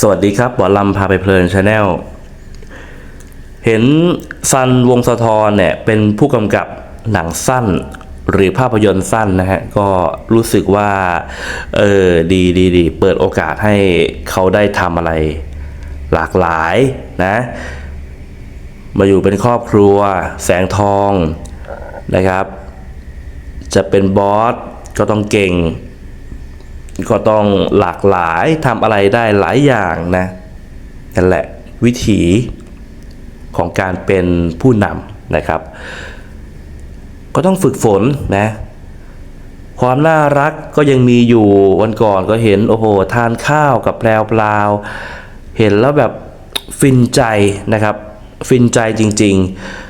สวัสดีครับหมอลำพาไปเพลินชาแนลเห็นซันวงสะทรเนี่ยเป็นผู้กำกับหนังสั้นหรือภาพยนตร์สั้นนะฮะ ก็รู้สึกว่า เออดีดีดีเปิดโอกาสให้เขาได้ทำอะไรหลากหลายนะ มาอยู่เป็นครอบครัวแสงทองนะครับ จะเป็นบอสก็ต้องเก่ง ก็ต้องหลากหลายทำอะไรได้หลายอย่างนะนั่นแหละวิถีของการเป็นผู้นำนะครับ ก็ต้องฝึกฝนนะความน่ารักก็ยังมีอยู่วันก่อนก็เห็นโอ้โหทานข้าวกับแพรวพลาเห็นแล้วแบบฟินใจนะครับ ฟินใจจริง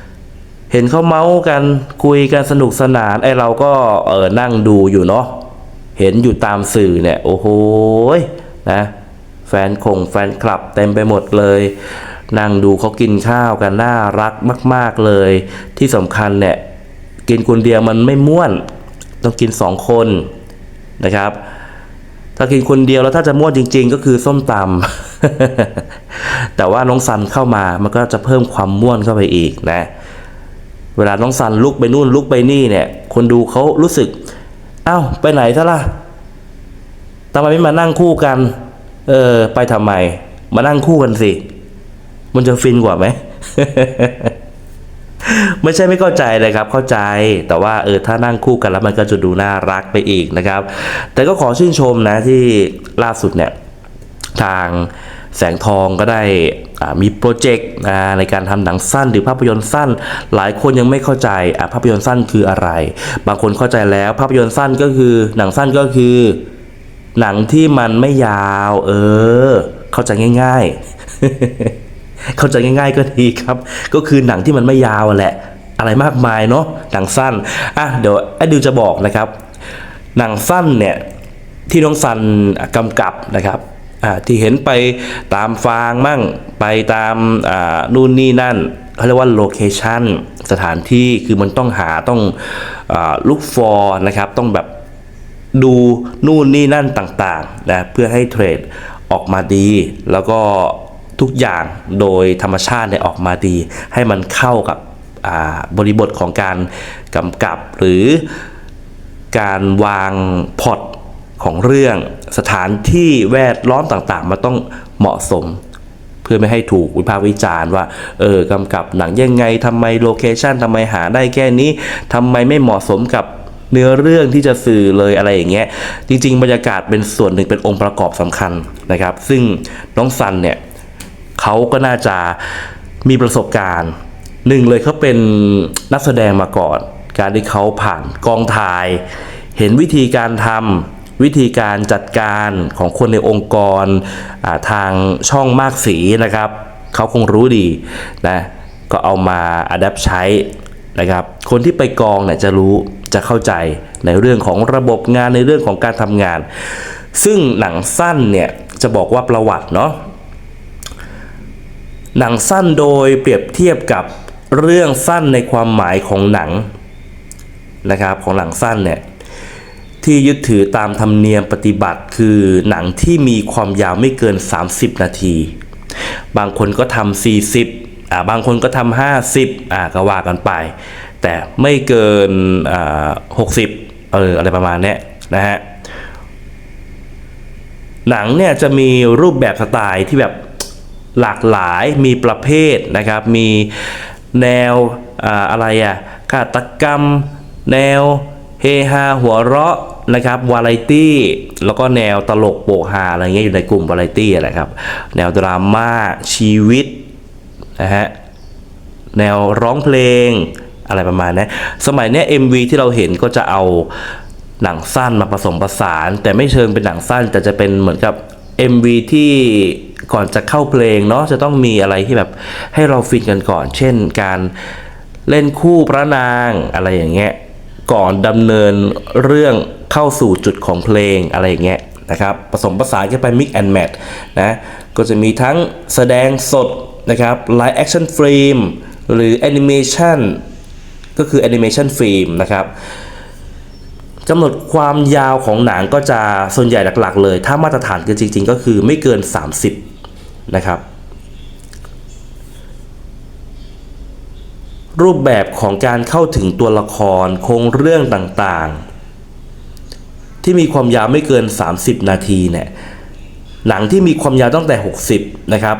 ๆ เห็นเขาเมาส์กันคุยกันสนุกสนานไอเราก็เออนั่งดูอยู่เนาะ เห็นอยู่ตามสื่อเนี่ยโอ้โหยนะแฟนคงแฟนคลับเต็มไปหมดเลย นั่งดูเขากินข้าวกันน่ารักมาก ๆเลย ที่สำคัญเนี่ยกินคนเดียวมันไม่ม่วน ต้องกินสองคนนะครับ ถ้ากินคนเดียวแล้วถ้าจะม่วนจริง ๆ ก็คือส้มตำแต่ว่าน้องซันเข้ามามันก็จะเพิ่มความม่วนเข้าไปอีกนะ เวลาน้องซันลุกไปนู่นลุกไปนี่เนี่ย คนดูเขารู้สึก เอ้าไปไหนซะล่ะทำไมไม่มานั่งคู่กัน เออ ไปทำไม มานั่งคู่กันสิ มันจะฟินกว่าไหม ไม่ใช่ไม่เข้าใจเลยครับ เข้าใจแต่ว่าเออถ้านั่งคู่กันแล้วมันก็จะดูน่ารักไปอีกนะครับ แต่ก็ขอชื่นชมนะที่ล่าสุดเนี่ย ทางแสงทองก็ได้ มีโปรเจกต์ในการทำหนังสั้นหรือภาพยนตร์สั้น หลายคนยังไม่เข้าใจภาพยนตร์สั้นคืออะไร บางคนเข้าใจแล้วภาพยนตร์สั้นก็คือ หนังสั้นก็คือ หนังที่มันไม่ยาว เออ เข้าใจง่าย ๆ เข้าใจง่าย ๆ ก็ดีครับ ก็คือหนังที่มันไม่ยาวแหละ อะไรมากมายเนาะหนังสั้นอะเดี๋ยวไอ้ดิวจะบอกนะครับ หนังสั้นเนี่ยที่น้องซันกำกับนะครับ ที่เห็นไปตามฟางมั่งไปตามนู่นนี่นั่นเขาเรียกว่าโลเคชันสถานที่คือมันต้องหาต้องลุกฟอร์นะครับ ต้องแบบดูนู่นนี่นั่นต่างๆนะเพื่อให้เทรดออกมาดี แล้วก็ทุกอย่างโดยธรรมชาติเนี่ยออกมาดี ให้มันเข้ากับบริบทของการกำกับหรือการวางพล็อต ของเรื่องสถานที่แวดล้อมต่างๆ มันต้องเหมาะสม เพื่อไม่ให้ถูกวิพากษ์วิจารณ์ว่า เออกำกับหนังยังไงทำไมโลเคชันทำไมหาได้แค่นี้ทำไมไม่เหมาะสมกับเนื้อเรื่องที่จะสื่อเลยอะไรอย่างเงี้ย จริง ๆ บรรยากาศเป็นส่วนหนึ่งเป็นองค์ประกอบสำคัญนะครับ ซึ่งน้องซันเนี่ยเขาก็น่าจะมีประสบการณ์หนึ่งเลยเขาเป็นนักแสดงมาก่อน การที่เขาผ่านกองถ่าย เห็นวิธีการทำ วิธีการจัดการของคนในองค์กรทางช่องมากสีนะครับเขาคงรู้ดีนะก็เอามาอัดแอปใช้นะครับคนที่ไปกองเนี่ยจะรู้จะเข้าใจในเรื่องของระบบงานในเรื่องของการทำงาน ซึ่งหนังสั้นเนี่ยจะบอกว่าประวัติเนาะหนังสั้นโดยเปรียบเทียบกับเรื่องสั้นในความหมายของหนังนะครับของหนังสั้นเนี่ย ที่ยึดถือตามธรรมเนียมปฏิบัติคือหนังที่มีความยาวไม่เกิน 30 นาที บางคนก็ทำ40อ่าบางคนก็ทำ50อ่าก็ว่ากันไป แต่ไม่เกินอ่า60เอออะไรประมาณนี้นะฮะหนังเนี่ยจะมีรูปแบบสไตล์ที่แบบหลากหลายมีประเภทนะครับ มีแนวออะไรอะฆาตกรรม แนวเฮฮาหัวเราะ นะครับวาไรตี้แล้วก็แนวตลกโปกฮาอะไรเงี้ยอยู่ในกลุ่มวาไรตี้แหละครับ แนวดราม่าชีวิตนะฮะแนวร้องเพลงอะไรประมาณนี้สมัยนี้ MV ที่เราเห็นก็จะเอาหนังสั้นมาผสมผสาน แต่ไม่เชิงเป็นหนังสั้นแต่จะเป็นเหมือนกับ MV ที่ก่อนจะเข้าเพลงเนาะจะต้องมีอะไรที่แบบให้เราฟินกันก่อน เช่นการเล่นคู่พระนางอะไรอย่างเงี้ยก่อนดำเนินเรื่อง เข้าสู่จุดของเพลงอะไรอย่างเงี้ยนะครับผสมผสานกันไป mix and match นะก็จะมีทั้งแสดงสดนะครับ live action film หรือ animation ก็คือ animation film นะครับกำหนดความยาวของหนังก็จะส่วนใหญ่หลักๆเลย ถ้ามาตรฐานคือจริง ๆ ก็คือไม่เกินนะครับ รูปแบบของการเข้าถึงตัวละครโครงเรื่องต่างๆ ที่มีความยาวไม่เกิน 30 นาทีเนี่ยหนังที่มีความยาวตั้งแต่ 60 นะครับ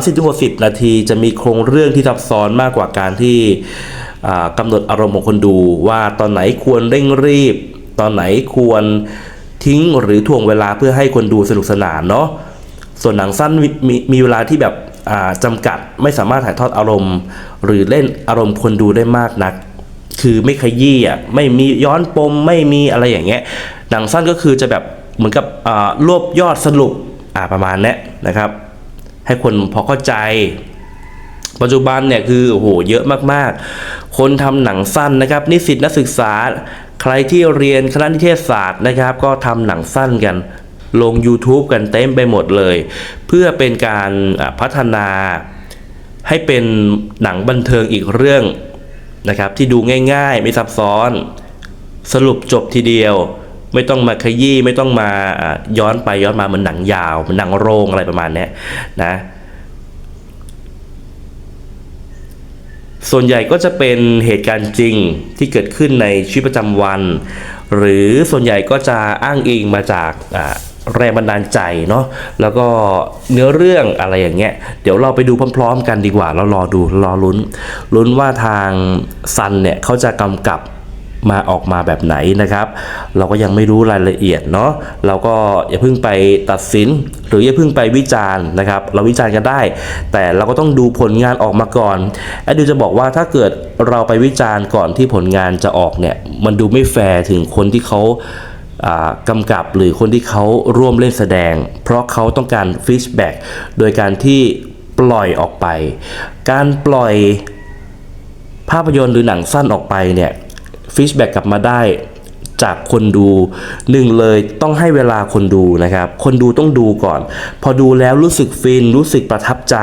30-60 นาทีจะมีโครงเรื่องที่ซับซ้อนมากกว่าการที่กำหนดอารมณ์ของคนดู ว่าตอนไหนควรเร่งรีบ ตอนไหนควรทิ้งหรือถ่วงเวลาเพื่อให้คนดูสนุกสนานเนาะส่วนหนังสั้นมมีมีเวลาที่แบบจำกัดไม่สามารถถ่ายทอดอารมณ์ หรือเล่นอารมณ์คนดูได้มากนัก คือไม่ขยี้อะไม่มีย้อนปมไม่มีอะไรอย่างเงี้ย หนังสั้นก็คือจะแบบเหมือนกับรวบยอดสรุปประมาณนี้นะครับ ให้คนพอเข้าใจ ปัจจุบันเนี่ยคือโอ้โหเยอะมากๆ คนทำหนังสั้นนะครับ นิสิตนักศึกษา ใครที่เรียนคณะนิเทศศาสตร์นะครับ ก็ทำหนังสั้นกันลง YouTube กันเต็มไปหมดเลย เพื่อเป็นการพัฒนาให้เป็นหนังบันเทิงอีกเรื่องนะครับ ที่ดูง่ายๆ ไม่ซับซ้อน สรุปจบทีเดียว ไม่ต้องมาขยี้ไม่ต้องมาย้อนไปย้อนมาเหมือนหนังยาวเหมือนหนังโรงอะไรประมาณนี้นะส่วนใหญ่ก็จะเป็นเหตุการณ์จริงที่เกิดขึ้นในชีวิตประจำวัน หรือส่วนใหญ่ก็จะอ้างอิงมาจากแรงบันดาลใจเนาะแล้วก็เนื้อเรื่องอะไรอย่างเงี้ย เดี๋ยวเราไปดูพร้อม ๆ กันดีกว่า เรารอดูรอลุ้น ลุ้นว่าทางซันเนี่ยเขาจะกำกับ มาออกมาแบบไหนนะครับ เราก็ยังไม่รู้รายละเอียดเนาะเราก็อย่าเพิ่งไปตัดสิน หรืออย่าเพิ่งไปวิจารณ์นะครับ เราวิจารณ์กันได้ แต่เราก็ต้องดูผลงานออกมาก่อนแอดดิวจะบอกว่าถ้าเกิดเราไปวิจารณ์ก่อนที่ผลงานจะออกเนี่ยมันดูไม่แฟร์ถึงคนที่เขาอ่ากำกับหรือคนที่เขาร่วมเล่นแสดง เพราะเขาต้องการฟีดแบ็กโดยการที่ปล่อยออกไป การปล่อยภาพยนตร์หรือหนังสั้นออกไปเนี่ย ฟีดแบ็กกลับมาได้จากคนดูหนึ่งเลยต้องให้เวลาคนดูนะครับ คนดูต้องดูก่อน พอดูแล้วรู้สึกฟินรู้สึกประทับใจ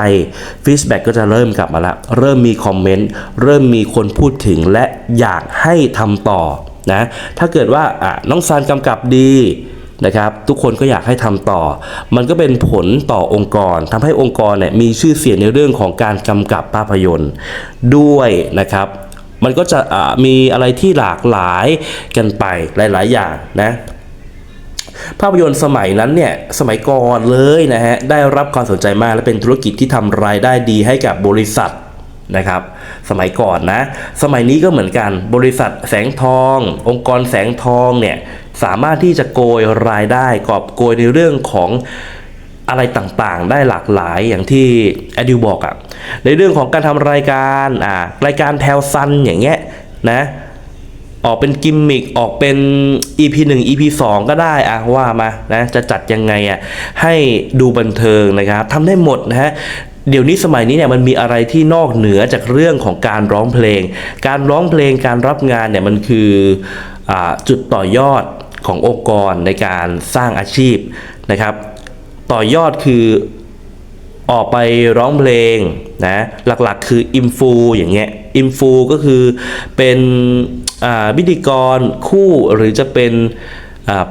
ฟีดแบ็กก็จะเริ่มกลับมาละเริ่มมีคอมเมนต์เริ่มมีคนพูดถึงและอยากให้ทำต่อนะถ้าเกิดว่าอะน้องซานกำกับดีนะครับทุกคนก็อยากให้ทำต่อ มันก็เป็นผลต่อองค์กรทำให้องค์กรเนี่ยมีชื่อเสียงในเรื่องของการกำกับภาพยนตร์ด้วยนะครับ มันก็จะมีอะไรที่หลากหลายกันไปหลาย ๆ อย่างนะภาพยนตร์สมัยนั้นเนี่ยสมัยก่อนเลยนะฮะได้รับความสนใจมากและเป็นธุรกิจที่ทำรายได้ดีให้กับบริษัทนะครับสมัยก่อนนะสมัยนี้ก็เหมือนกันบริษัทแสงทอง องค์กรแสงทองเนี่ยสามารถที่จะโกยรายได้กอบโกยในเรื่องของ อะไรต่างๆ ได้หลากหลายอย่างที่แอดิวบอกอะในเรื่องของการทำรายการอ่ารายการแทวซันอย่างเงี้ยนะออกเป็นกิมมิกออกเป็น EP 1 EP 2 ก็ได้อะว่ามานะจะจัดยังไงอะให้ดูบันเทิงนะครับทำได้หมดนะฮะเดี๋ยวนี้สมัยนี้เนี่ยมันมีอะไรที่นอกเหนือจากเรื่องของการร้องเพลง การร้องเพลงการรับงานเนี่ยมันคืออาจุดต่อยอดขององค์กรในการสร้างอาชีพนะครับ ต่อยอดคือออกไปร้องเพลงนะหลักๆคืออิมฟูอย่างเงี้ยอิมฟูก็คือเป็นพิธีกรคู่หรือจะเป็น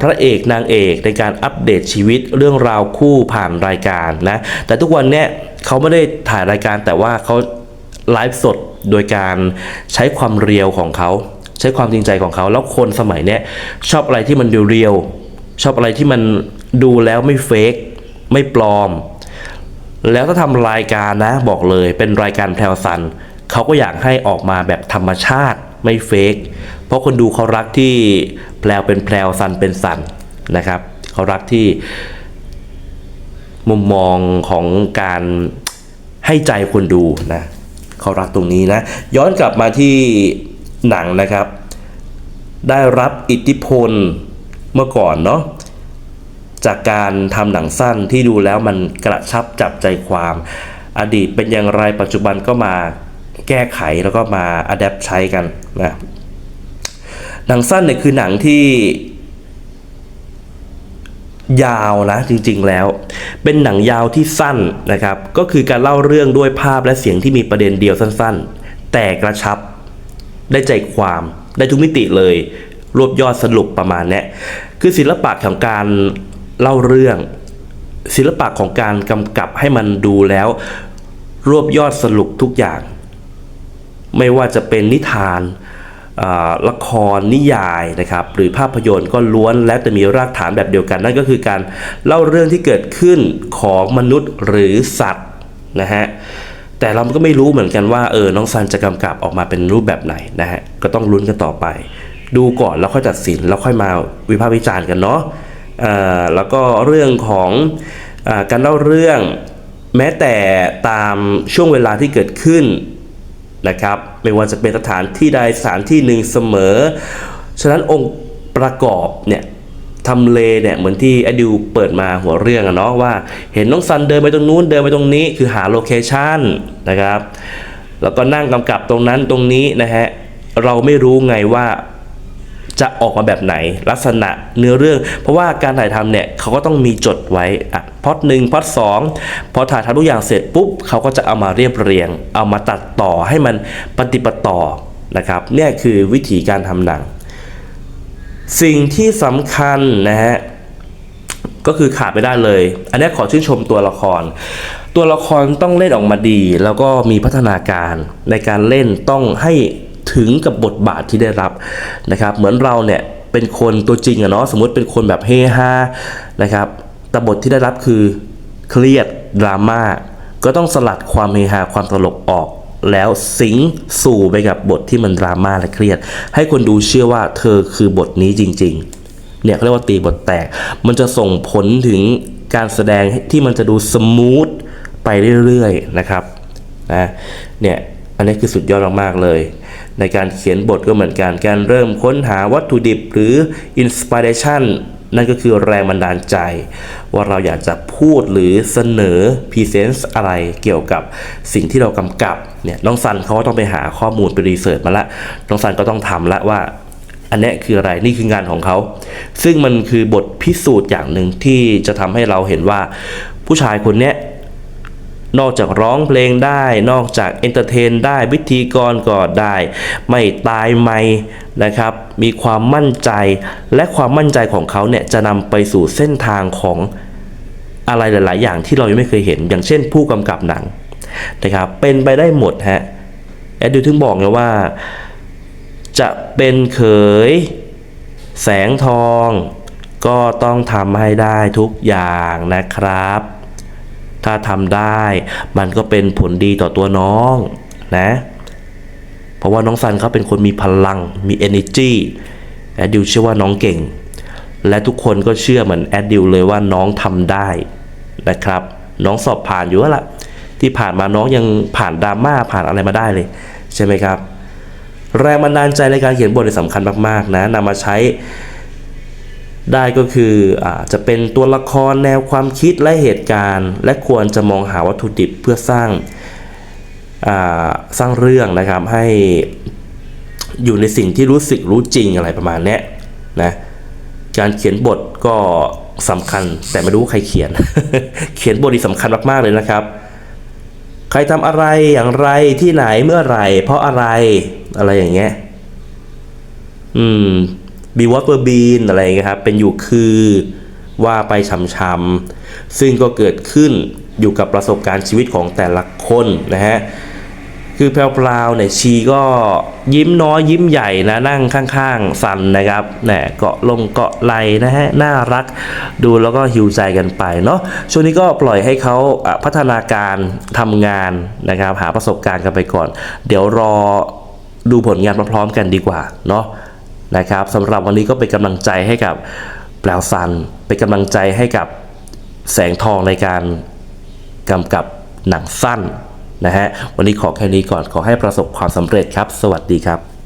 พระเอกนางเอกในการอัปเดตชีวิตเรื่องราวคู่ผ่านรายการนะแต่ทุกวันเนี้ยเขาไม่ได้ถ่ายรายการแต่ว่าเขาไลฟ์สดโดยการใช้ความเรียวของเขา ใช้ความจริงใจของเขา แล้วคนสมัยเนี้ยชอบอะไรที่มันเรียวๆชอบอะไรที่มันดูแล้วไม่เฟก ไม่ปลอม แล้วถ้าทำรายการนะบอกเลยเป็นรายการแพรวซันเขาก็อยากให้ออกมาแบบธรรมชาติไม่เฟกเพราะคนดูเขารักที่แพรวเป็นแพรวซันเป็นซันนะครับเขารักที่มุมมองของการให้ใจคนดูนะเขารักตรงนี้นะ ย้อนกลับมาที่หนังนะครับ ได้รับอิทธิพลเมื่อก่อนเนาะ จากการทำหนังสั้นที่ดูแล้วมันกระชับจับใจความ อดีตเป็นอย่างไรปัจจุบันก็มาแก้ไขแล้วก็มาอัดแอปใช้กันนะหนังสั้นเนี่ยคือหนังที่ยาวนะจริงๆแล้ว เป็นหนังยาวที่สั้นนะครับ ก็คือการเล่าเรื่องด้วยภาพและเสียงที่มีประเด็นเดียวสั้นๆ แต่กระชับได้ใจความได้ทุกมิติเลย รวบยอดสรุปประมาณนี้คือศิลปะของการ เล่าเรื่องศิลปะของการกำกับให้มันดูแล้ว รวบยอดสรุปทุกอย่าง ไม่ว่าจะเป็นนิทานละครนิยายนะครับหรือภาพยนตร์ก็ล้วนแล้วแต่มีรากฐานแบบเดียวกัน นั่นก็คือการเล่าเรื่องที่เกิดขึ้นของมนุษย์หรือสัตว์นะฮะแต่เราก็ไม่รู้เหมือนกันว่าเออน้องซันจะกำกับออกมาเป็นรูปแบบไหนนะฮะก็ต้องลุ้นกันต่อไป ดูก่อนแล้วค่อยตัดสินแล้วค่อยมาวิพากษ์วิจารณ์กันเนาะ แล้วก็เรื่องของอการเล่าเรื่อง แม้แต่ตามช่วงเวลาที่เกิดขึ้นนะครับไม่ว่าจะเป็นสถานที่ใดสถานที่หนึ่งเสมอ ฉะนั้นองค์ประกอบเนี่ยทำเลเนี่ยเหมือนที่อดิวเปิดมาหัวเรื่องอะเนาะว่าเห็นน้องซันเดินไปตรงนู้นเดินไปตรงนี้คือหาโลเคชันนะครับแล้วก็นั่งกำกับตรงนั้นตรงนี้นะฮะเราไม่รู้ไงว่า จะออกมาแบบไหนลักษณะเนื้อเรื่อง เพราะว่าการถ่ายทำเนี่ยเขาก็ต้องมีจดไว้อะพ็อดหนึ่งพ็อดสองพอถ่ายทำทุกอย่างเสร็จปุ๊บเขาก็จะเอามาเรียบเรียง เอามาตัดต่อให้มันปฏิปต่อนะครับเนี่ยคือวิธีการทำหนัง สิ่งที่สำคัญนะฮะก็คือขาดไม่ได้เลย อันนี้ขอชื่นชมตัวละคร ตัวละครต้องเล่นออกมาดี แล้วก็มีพัฒนาการในการเล่นต้องให้ ถึงกับบทบาทที่ได้รับนะครับ เหมือนเราเนี่ยเป็นคนตัวจริงอะเนาะสมมติเป็นคนแบบเฮฮานะครับแต่บทที่ได้รับคือเครียดดราม่าก็ต้องสลัดความเฮฮาความตลกออก แล้วสิงสู่ไปกับบทที่มันดราม่าและเครียด ให้คนดูเชื่อว่าเธอคือบทนี้จริง ๆ เนี่ยเขาเรียกว่าตีบทแตก มันจะส่งผลถึงการแสดงที่มันจะดูสมูทไปเรื่อยๆนะครับนะเนี่ยอันนี้คือสุดยอดมากๆเลย ในการเขียนบทก็เหมือนกันการเริ่มค้นหาวัตถุดิบหรืออินสปิเรชันนั่นก็คือแรงบันดาลใจ ว่าเราอยากจะพูดหรือเสนอพรีเซนต์อะไรเกี่ยวกับสิ่งที่เรากำกับเนี่ยน้องซันเขาก็ต้องไปหาข้อมูลไปรีเสิร์ชมาละน้องซันก็ต้องทำละว่า อันนี้คืออะไรนี่คืองานของเขา ซึ่งมันคือบทพิสูจน์อย่างหนึ่งที่จะทำให้เราเห็นว่า ผู้ชายคนนี้ นอกจากร้องเพลงได้ นอกจากเอนเตอร์เทนได้วิธีกรก็ได้ ไม่ตายไม่นะครับ มีความมั่นใจ และความมั่นใจของเขาเนี่ยจะนำไปสู่เส้นทางของอะไรหลาย ๆ อย่างที่เรายังไม่เคยเห็น อย่างเช่นผู้กำกับหนังนะครับ เป็นไปได้หมดฮะ แอดดิวถึงบอกไงว่า จะเป็นเขย แสงทอง ก็ต้องทำให้ได้ทุกอย่างนะครับ ถ้าทำได้มันก็เป็นผลดีต่อตัวน้องนะ เพราะว่าน้องซันเขาเป็นคนมีพลังมี energy แอดดิวเชื่อว่าน้องเก่ง และทุกคนก็เชื่อเหมือนแอดดิวเลยว่าน้องทำได้นะครับ น้องสอบผ่านอยู่แล้วล่ะที่ผ่านมาน้องยังผ่านดราม่าผ่านอะไรมาได้เลย ใช่ไหมครับ แรงบันดาลใจในการเขียนบทสำคัญมากๆนะนำมาใช้ ได้ก็คืออาจะเป็นตัวละครแนวความคิดและเหตุการณ์ และควรจะมองหาวัตถุดิบเพื่อสร้างสร้างเรื่องนะครับให้อยู่ในสิ่งที่รู้สึกรู้จริงอะไรประมาณนี้นะการเขียนบทก็สำคัญแต่ไม่รู้ใครเขียน เขียนบทนี่สำคัญมากๆเลยนะครับ ใครทำอะไรอย่างไรที่ไหนเมื่อไรเพราะอะไรอะไรอย่างเงี้ยอืม บีวอตเปอร์บีนอะไรอย่างเงี้ยครับ เป็นอยู่คือว่าไปช้ำๆซึ่งก็เกิดขึ้นอยู่กับประสบการณ์ชีวิตของแต่ละคนนะฮะคือแพรวพราเนี่ยชีก็ยิ้มน้อยยิ้มใหญ่นะนั่งข้างๆ สันนะครับแหนเกาะลงเกาะไหลนะฮะน่ารักดูแล้วก็หิวใจกันไปเนาะช่วงนี้ก็ปล่อยให้เขาพัฒนาการทำงานนะครับ หาประสบการณ์กันไปก่อน เดี๋ยวรอดูผลงานพร้อมๆกันดีกว่าเนาะ นะครับสำหรับวันนี้ก็เป็นกำลังใจให้กับแปลวซันเป็นกำลังใจให้กับแสงทองในการกำกับหนังสั้นนะฮะวันนี้ขอแค่นี้ก่อนขอให้ประสบความสำเร็จครับ สวัสดีครับ